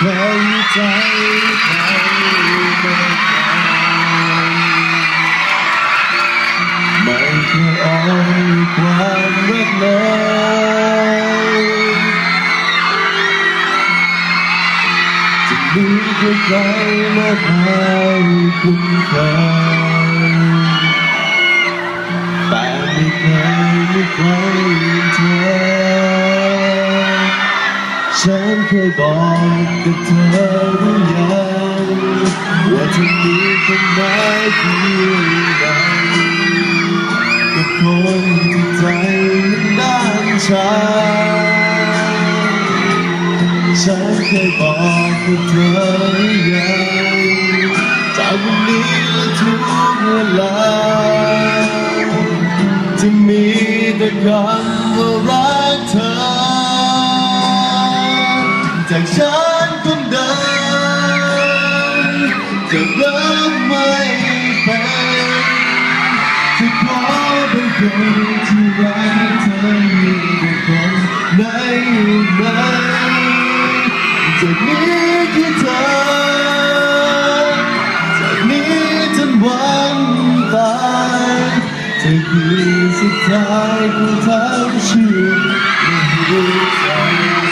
ใจใครไม่ไม่เคยอ่อนความรักเลยจะมีใครใครมาพายคุณค่า ฉันเคยบอกกับเธอหรือยังว่าเธอมีคนหมายเพียงใดกับคนที่ใจมันด้านชาฉันเคยบอกกับเธอหรือยังจากวันนี้ จากฉันคนเดิมจะเริ่มไม่เป็นจะขอเป็นคนที่รักเธออยิ่งกว่าคนไหนอยู่ไหนจากนี้คือเธอจากนี้จนวันตายเธอคือสุดท้ายของทั้งชีวิตในหัวใจ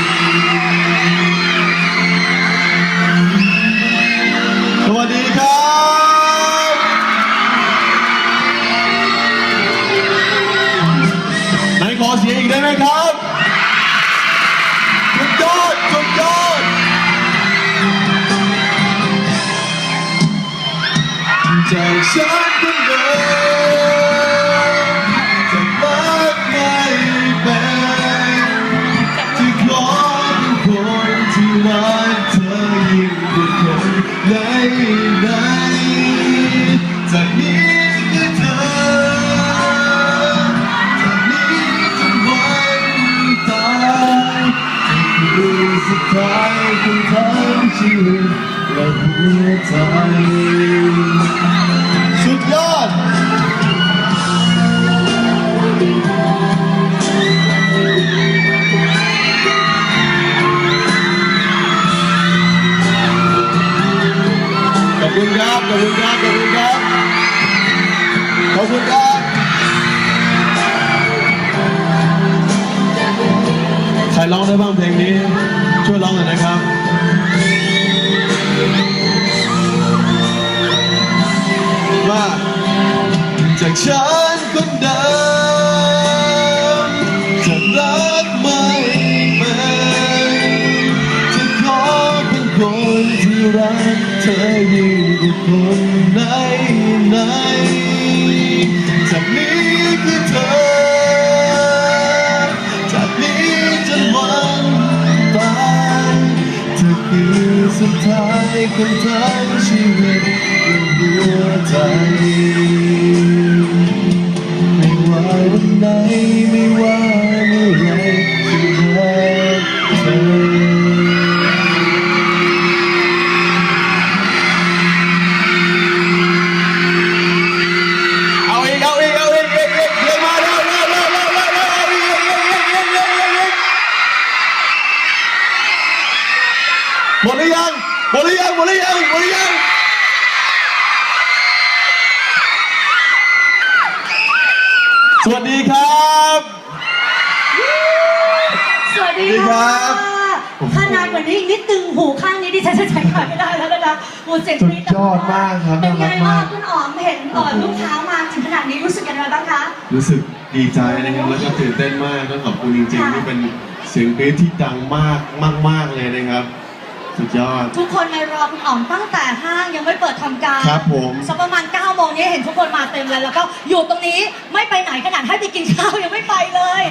ฉันคนเดิมจะรักไม่เป็นที่ขอเป็นคนที่รักเธอยิ่งกว่าคนไหนไหนจากนี้คือเธอจากนี้จนวันตายคือสุดท้ายของทั้งชีวิตและหัวใจ ครับขอบคุณครับขอบคุณครับขอบคุณครับใครร้องได้บ้างเพลงนี้ ช่วยร้องหน่อยนะครับว่าจากฉันคนเดิม คนไหนไหนจากนี้คือเธอ จากนี้จนวันตายเธอคือสุดท้ายของทั้งชีวิตและหัวใจไม่ว่าวันไหนไม่ว่า หมดหรือยังหมดหรือยังหมดหรือยังหมดหรือยังสวัสดีครับ สวัสดีสวัสดีครัค่ะบถ้านานกว่านี้อีกนิดตึงหูข้างนี้ดิฉันจะใช้การไม่ได้แล้วนะหูเสียงสุดกรี๊ยอดมากครับเป็นไงน่ารักบ้ามางกคุณอ๋อมเห็นเอ่อลูกค้ามาถึงขนาดนี้รู้สึกยังไงบ้างคะ รู้สึกดีใจนะครับแล้วก็ตื่นเต้นมากต้องขอบคุณจริงๆค่ะที่เป็นเสียงกรี๊ดที่ดังมากมาก ๆเลยนะครับ สุดยอด ทุกคนมารอคุณอ๋อมตั้งแต่ห้างยังไม่เปิดทำการครับผม สักประมาณ9โมงนี้เห็นทุกคนมาเต็มเลยแล้วก็อยู่ตรงนี้ไม่ไปไหนขนาดให้ไปกินข้าวยังไม่ไปเลย